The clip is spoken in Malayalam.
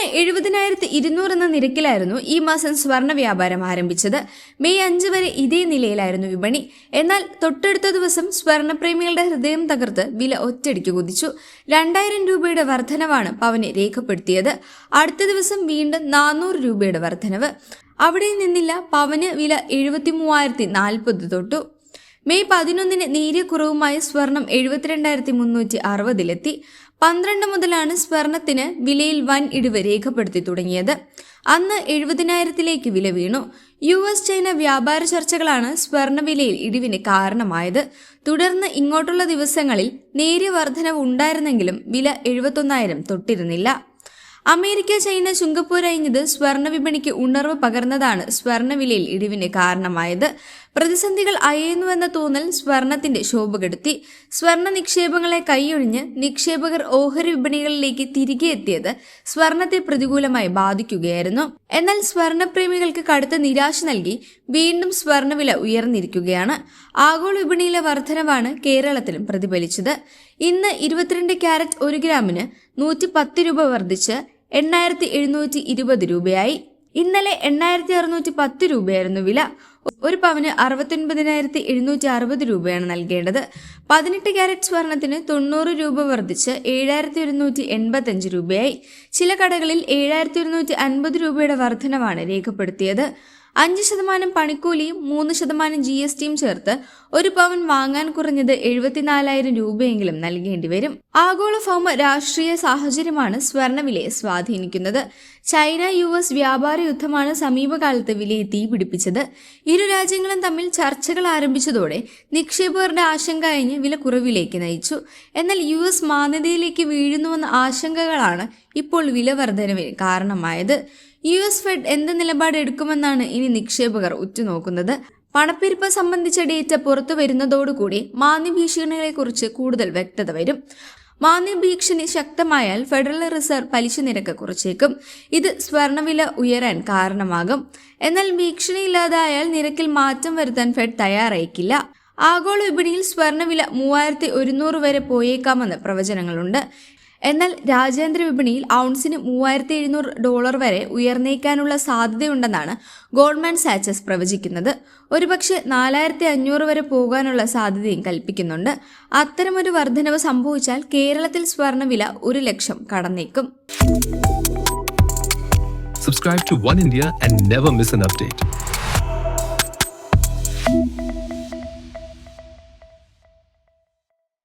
പവന് എഴുപതിനായിരത്തി ഇരുന്നൂറ് എന്ന നിരക്കിലായിരുന്നു ഈ മാസം സ്വർണ വ്യാപാരം ആരംഭിച്ചത്. മെയ് അഞ്ച് വരെ ഇതേ നിലയിലായിരുന്നു വിപണി. എന്നാൽ തൊട്ടടുത്ത ദിവസം സ്വർണപ്രേമികളുടെ ഹൃദയം തകർത്ത് വില ഒറ്റടിക്ക് കുതിച്ചു. രണ്ടായിരം രൂപയുടെ വർധനവാണ് പവന് രേഖപ്പെടുത്തിയത്. അടുത്ത ദിവസം വീണ്ടും നാനൂറ് രൂപയുടെ വർധനവ്. അവിടെ നിന്നില്ല പവന് വില എഴുപത്തി മൂവായിരത്തി നാൽപ്പത് തൊട്ടു. മെയ് പതിനൊന്നിന് നേരിയ കുറവുമായി സ്വർണം എഴുപത്തിരണ്ടായിരത്തി മുന്നൂറ്റി അറുപതിലെത്തി. പന്ത്രണ്ട് മുതലാണ് സ്വർണത്തിന് വിലയിൽ വൻ ഇടിവ് രേഖപ്പെടുത്തി തുടങ്ങിയത്. അന്ന് എഴുപതിനായിരത്തിലേക്ക് വില വീണു. യു എസ് ചൈന വ്യാപാര ചർച്ചകളാണ് സ്വർണവിലയിൽ ഇടിവിന് കാരണമായത്. തുടർന്ന് ഇങ്ങോട്ടുള്ള ദിവസങ്ങളിൽ നേരിയ വർധനവ് ഉണ്ടായിരുന്നെങ്കിലും വില എഴുപത്തൊന്നായിരം തൊട്ടിരുന്നില്ല. അമേരിക്ക ചൈന ചുങ്കപ്പൂർ സ്വർണവിപണിക്ക് വിപണിക്ക് ഉണർവ് പകർന്നതാണ് സ്വർണവിലയിൽ ഇടിവിന് കാരണമായത്. പ്രതിസന്ധികൾ അയയുന്നുവെന്ന തോന്നൽ സ്വർണത്തിന്റെ ശോഭ കെടുത്തി. സ്വർണ നിക്ഷേപങ്ങളെ കൈയൊഴിഞ്ഞ് നിക്ഷേപകർ ഓഹരി വിപണികളിലേക്ക് തിരികെ എത്തിയത് സ്വർണത്തെ പ്രതികൂലമായി ബാധിക്കുകയായിരുന്നു. എന്നാൽ സ്വർണപ്രേമികൾക്ക് കടുത്ത നിരാശ നൽകി വീണ്ടും സ്വർണവില ഉയർന്നിരിക്കുകയാണ്. ആഗോള വിപണിയിലെ വർധനവാണ് കേരളത്തിലും പ്രതിഫലിച്ചത്. ഇന്ന് ഇരുപത്തിരണ്ട് ക്യാരറ്റ് ഒരു ഗ്രാമിന് നൂറ്റി പത്ത് രൂപ വർദ്ധിച്ച് എണ്ണായിരത്തി എഴുന്നൂറ്റി ഇരുപത് രൂപയായി. ഇന്നലെ എണ്ണായിരത്തി അറുന്നൂറ്റി പത്ത് രൂപയായിരുന്നു വില. ഒരു പവന് അറുപത്തൊൻപതിനായിരത്തി എഴുന്നൂറ്റി അറുപത് രൂപയാണ് നൽകേണ്ടത്. പതിനെട്ട് ക്യാരറ്റ് സ്വർണത്തിന് തൊണ്ണൂറ് രൂപ വർദ്ധിച്ച് ഏഴായിരത്തി ഒരുന്നൂറ്റി എൺപത്തഞ്ച് രൂപയായി. ചില കടകളിൽ ഏഴായിരത്തി ഒരുന്നൂറ്റി അൻപത് രൂപയുടെ വർധനവാണ് രേഖപ്പെടുത്തിയത്. അഞ്ച് ശതമാനം പണിക്കൂലിയും മൂന്ന് ശതമാനം ജി എസ് ടിയും ചേർത്ത് ഒരു പവൻ വാങ്ങാൻ കുറഞ്ഞത് എഴുപത്തിനാലായിരം രൂപയെങ്കിലും നൽകേണ്ടി വരും. ആഗോള ഭൗമ രാഷ്ട്രീയ സാഹചര്യമാണ് സ്വർണവിലയെ സ്വാധീനിക്കുന്നത്. ചൈന യു എസ് വ്യാപാര യുദ്ധമാണ് സമീപകാലത്ത് വിലയെ തീപിടിപ്പിച്ചത് ഇരു രാജ്യങ്ങളും തമ്മിൽ ചർച്ചകൾ ആരംഭിച്ചതോടെ നിക്ഷേപകരുടെ ആശങ്ക കഴിഞ്ഞ് വില കുറവിലേക്ക് നയിച്ചു. എന്നാൽ യു എസ് മാന്യതയിലേക്ക് വീഴുന്നുവെന്ന ആശങ്കകളാണ് ഇപ്പോൾ വില വർധനവിന് കാരണമായത്. യു എസ് ഫെഡ് എന്ത് നിലപാട് എടുക്കുമെന്നാണ് ഇനി നിക്ഷേപകർ ഉറ്റുനോക്കുന്നത്. പണപ്പെരുപ്പ് സംബന്ധിച്ച ഡേറ്റ പുറത്തു വരുന്നതോടുകൂടി മാന്യഭീഷണികളെക്കുറിച്ച് കൂടുതൽ വ്യക്തത വരും. മാന്യഭീഷണി ശക്തമായാൽ ഫെഡറൽ റിസർവ് പലിശ നിരക്ക് കുറച്ചേക്കും. ഇത് സ്വർണവില ഉയരാൻ കാരണമാകും. എന്നാൽ ഭീഷണി ഇല്ലാതായാൽ നിരക്കിൽ മാറ്റം വരുത്താൻ ഫെഡ് തയ്യാറായിക്കില്ല. ആഗോള വിപണിയിൽ സ്വർണവില മൂവായിരത്തി ഒരുന്നൂറ് വരെ പോയേക്കാമെന്ന് പ്രവചനങ്ങളുണ്ട്. എന്നാൽ രാജ്യാന്തര വിപണിയിൽ ഔൺസിന് മൂവായിരത്തി എഴുന്നൂറ് ഡോളർ വരെ ഉയർന്നേക്കാനുള്ള സാധ്യതയുണ്ടെന്നാണ് ഗോൾഡ്മാൻ സാച്ചസ് പ്രവചിക്കുന്നത്. ഒരുപക്ഷെ നാലായിരത്തി അഞ്ഞൂറ് വരെ പോകാനുള്ള സാധ്യതയും കൽപ്പിക്കുന്നുണ്ട്. അത്തരമൊരു വർധനവ് സംഭവിച്ചാൽ കേരളത്തിൽ സ്വർണവില ഒരു ലക്ഷം കടന്നേക്കും. Subscribe to One India and never miss an update.